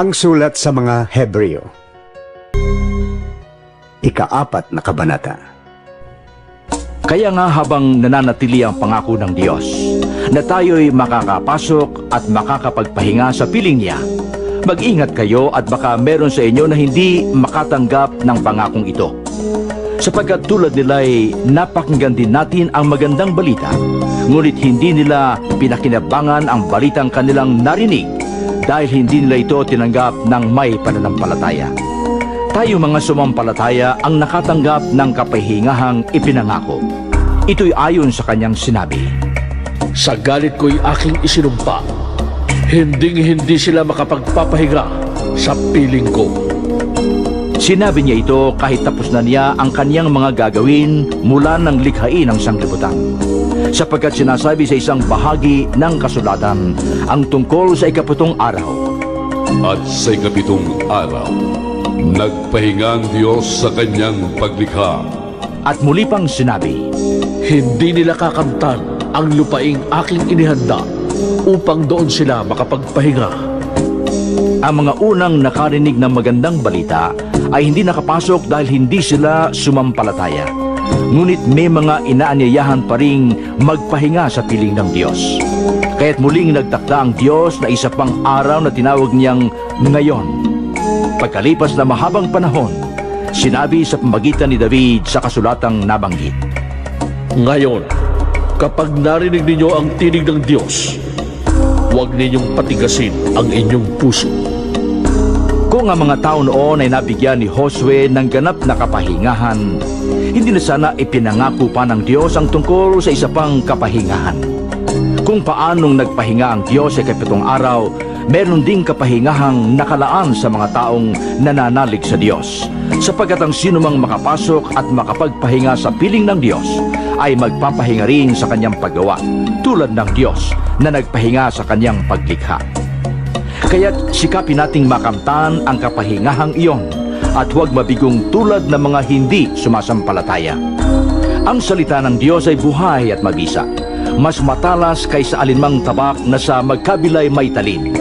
Ang sulat sa mga Hebreo. Ikaapat na kabanata. Kaya nga habang nananatili ang pangako ng Diyos na tayo'y makakapasok at makakapagpahinga sa piling niya, mag-ingat kayo at baka meron sa inyo na hindi makatanggap ng pangakong ito. Sapagkat tulad nila'y napakinggan din natin ang magandang balita, ngunit hindi nila pinakinabangan ang balitang kanilang narinig dahil hindi nila ito tinanggap ng may pananampalataya. Tayo mga sumampalataya ang nakatanggap ng kapahingahang ipinangako. Ito'y ayon sa kanyang sinabi. Sa galit ko'y aking isinumpa. Hinding hindi sila makapagpapahinga sa piling ko. Sinabi niya ito kahit tapos na niya ang kanyang mga gagawin mula ng likhain ng sanglibutan. Sapagkat sinasabi sa isang bahagi ng kasulatan ang tungkol sa ikaputong araw. At sa ikapitong araw, nagpahinga ang Diyos sa kanyang paglikha. At muli pang sinabi, Hindi nila kakamtan ang lupaing aking inihanda upang doon sila makapagpahinga. ang mga unang nakarinig ng magandang balita ay hindi nakapasok dahil hindi sila sumampalataya. Ngunit may mga inaanyayahan pa ring magpahinga sa piling ng Diyos. Kaya't muling nagtakda ang Diyos na isa pang araw na tinawag niyang ngayon. Pagkalipas na mahabang panahon, sinabi sa pamagitan ni David sa kasulatang nabanggit. Ngayon, kapag narinig ninyo ang tinig ng Diyos, huwag ninyong patigasin ang inyong puso. Kung ang mga tao noon ay nabigyan ni Josue ng ganap na kapahingahan, hindi na sana ipinangako pa ng Diyos ang tungkol sa isa pang kapahingahan. Kung paanong nagpahinga ang Diyos sa kapitong araw, meron ding kapahingahang nakalaan sa mga taong nananalig sa Diyos. Sapagkat ang sinumang makapasok at makapagpahinga sa piling ng Diyos ay magpapahinga rin sa kanyang paggawa, tulad ng Diyos na nagpahinga sa kanyang paglikha. Kaya't sikapin nating makamtan ang kapahingahang iyon at huwag mabigong tulad ng mga hindi sumasampalataya. Ang salita ng Diyos ay buhay at mabisa. Mas matalas kaysa alinmang tabak na sa magkabilay may talin.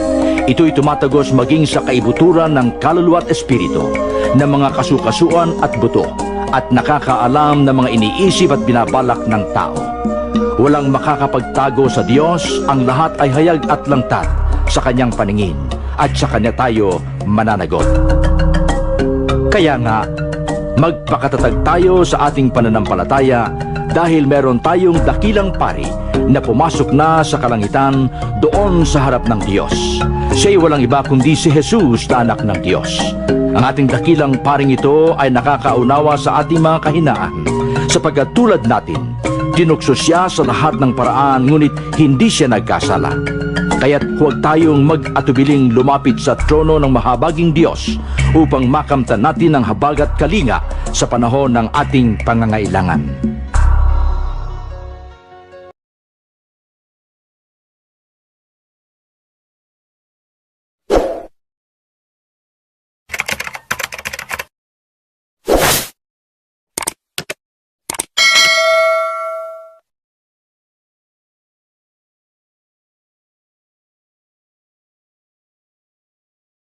Ito'y tumatagos maging sa kaibuturan ng kaluluwa at espiritu, ng mga kasukasuan at buto, at nakakaalam ng mga iniisip at binabalak ng tao. Walang makakapagtago sa Diyos, ang lahat ay hayag at langtat sa kanyang paningin at sa kanya tayo mananagot. Kaya nga, magpakatatag tayo sa ating pananampalataya dahil meron tayong dakilang pari na pumasok na sa kalangitan doon sa harap ng Diyos. Siya'y walang iba kundi si Jesus na anak ng Diyos. Ang ating dakilang paring ito ay nakakaunawa sa ating mga kahinaan sapagkat tulad natin, tinukso siya sa lahat ng paraan ngunit hindi siya nagkasala. Kaya't huwag tayong mag-atubiling lumapit sa trono ng mahabaging Diyos upang makamtan natin ang habag at kalinga sa panahon ng ating pangangailangan.